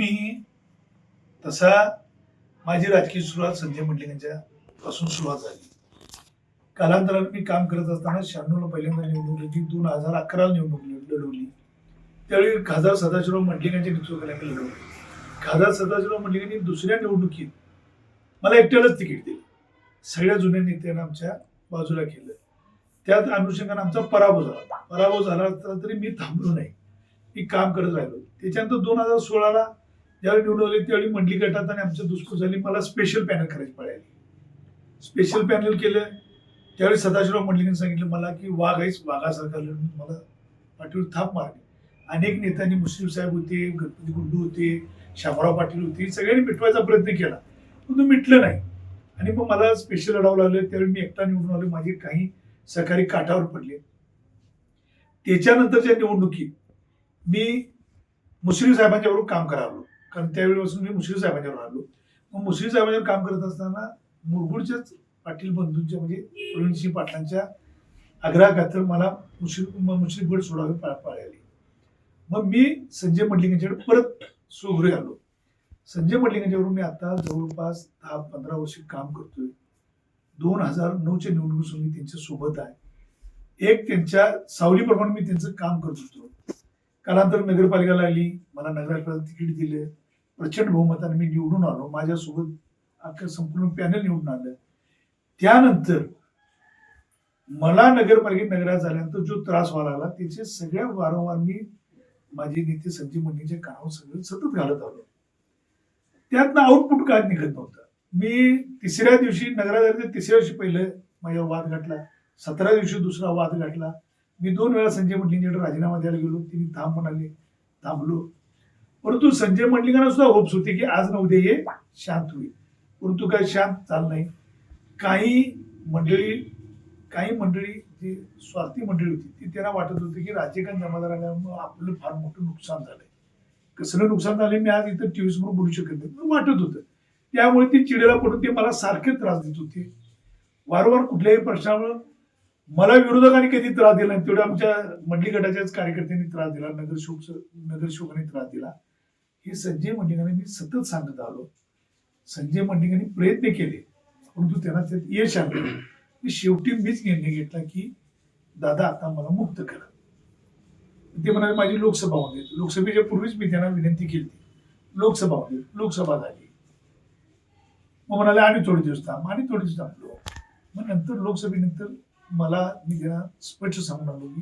मी तसा माझी राजकीय सुरुवात संजय मंडलिकांच्या पासून सुरुवात झाली. कालांतराने मी काम करत असताना शहाण्णवला पहिल्यांदा निवडणूक लढली दोन हजार अकराला निवडणूक लढवली. त्यावेळी खासदार सदाशिवराव मंडलिकांच्या नेतृत्वाखाली लढवली. खासदार सदाशिवराव मंडलिकांनी दुसऱ्या निवडणुकीत मला एकट्यालाच तिकीट दिलं. सगळ्या जुन्या नेत्यांना आमच्या बाजूला केलं त्यात अनुषंगाने आमचा पराभव झाला. पराभव झाला तरी मी थांबलो नाही. मी काम करत राहिलो. त्याच्यानंतर दोन हजार सोळाला ज्यावेळी निवडून आले त्यावेळी मंडली गटात आणि आमच्या दुष्पूर झाली. मला स्पेशल पॅनल करायची पळाली. स्पेशल पॅनल केलं. त्यावेळी सदाशिवराव मंडलिकांनी सांगितलं मला की वाघ आहेच वाघासारखा लढून मला पाठीवर थाप मारली. अनेक नेत्यांनी मुस्लिम साहेब होते गणपती गुंडू होते शामराव पाटील होते सगळ्यांनी मिटवायचा प्रयत्न केला. पण तो मिटलं नाही. आणि मग मला स्पेशल लढावं लागलं. त्यावेळी मी एकटा निवडून आलो. माझे काही सहकारी काठावर पडले. त्याच्यानंतरच्या निवडणुकीत मी मुस्लिम साहेबांच्याबरोबर काम करावलो कारण त्यावेळेपासून मी मुश्रीफ साहेबांच्यावर आलो मग मुश्रीफ साहेबांच्यावर काम करत असताना मुरगुडच्याच पाटील बंधूंच्या म्हणजे प्रवीणसिंह पाटलांच्या आग्रहाखातर मला मुश्रीफ मुश्रीफ गड सोडावे पा मग मी संजय मंडलिकांच्याकडे परत सुघरे आलो. संजय मंडलिकांच्यावरून मी आता जवळपास दहा पंधरा वर्ष काम करतोय. दोन हजार नऊच्या निवडणुकीसून मी त्यांच्यासोबत आहे. एक त्यांच्या सावलीप्रमाणे मी त्यांचं काम करत होतो. कालांतर नगरपालिका लागली मला नगरपालिका तिकीट दिलं प्रचंड बहुमताने मी निवडून आलो. माझ्यासोबत अख्खं संपूर्ण पॅनल निवडून आलं. त्यानंतर मला नगरपालिकेत नगरात झाल्यानंतर जो त्रास व्हायला लागला त्याचे सगळ्या वारंवार मी माझे नेते संजय मंडळीच्या कानावर सगळं सतत घालत आलो. त्यातनं आउटपुट काय निघत नव्हतं. मी तिसऱ्या दिवशी नगरात तिसऱ्या दिवशी पहिलं माझ्या वाद गाठला सतरा दिवशी दुसरा वाद गाठला मी दोन वेळा संजय मंडलिंगच्याकडे राजीनामा द्यायला गेलो. तिने थांब म्हणाले थांबलो. परंतु संजय मंडलिंगांना सुद्धा होप्स होते की आज ना उद्या हे शांत होईल. परंतु काय शांत चाल नाही. काही मंडळी काही मंडळी जी स्वार्थी मंडळी होती ती त्यांना वाटत होती की राजकारण जमादार आल्यामुळे आपलं फार मोठं नुकसान झालंय. कसलं नुकसान झालं मी आज इथं टी समोर बोलू शकत नाही. पण वाटत होतं. त्यामुळे ती चिडेला पडून ते मला सारखे त्रास देत होते. वारंवार कुठल्याही प्रश्नावर मला विरोधकांनी कधी त्रास दिला नाही. तेवढ्या आमच्या मंडळी गटाच्याच कार्यकर्त्यांनी त्रास दिला नगरशोक नगरशोकांनी त्रास दिला. हे संजय मंडिकांनी मी सतत सांगत आलो. संजय मंडिकांनी प्रयत्न केले परंतु त्यांना त्यात यश आलं मी शेवटी मीच निर्णय घेतला की दादा आता मला मुक्त करा. ते म्हणाले माझी लोकसभा होते लोकसभेच्या पूर्वीच मी त्यांना विनंती केली लोकसभा होते लोकसभा झाली. मग म्हणाले आणि थोडे दिवस थांब आणि थोडे दिवस थांबलो मग नंतर लोकसभेनंतर मला मी त्यांना स्पष्ट सांगून आलो की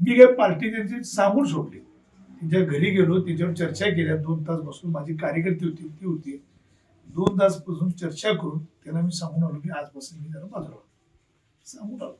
मी काय पार्टी त्यांची सांगून सोडली. त्यांच्या घरी गेलो त्याच्यावर चर्चा केल्या. दोन तास बसून माझी कार्यकर्ती होती ती होती. दोन तास बसून चर्चा करून त्यांना मी सांगून आलो की आजपासून मी त्यांना बाजूला सांगून आलो.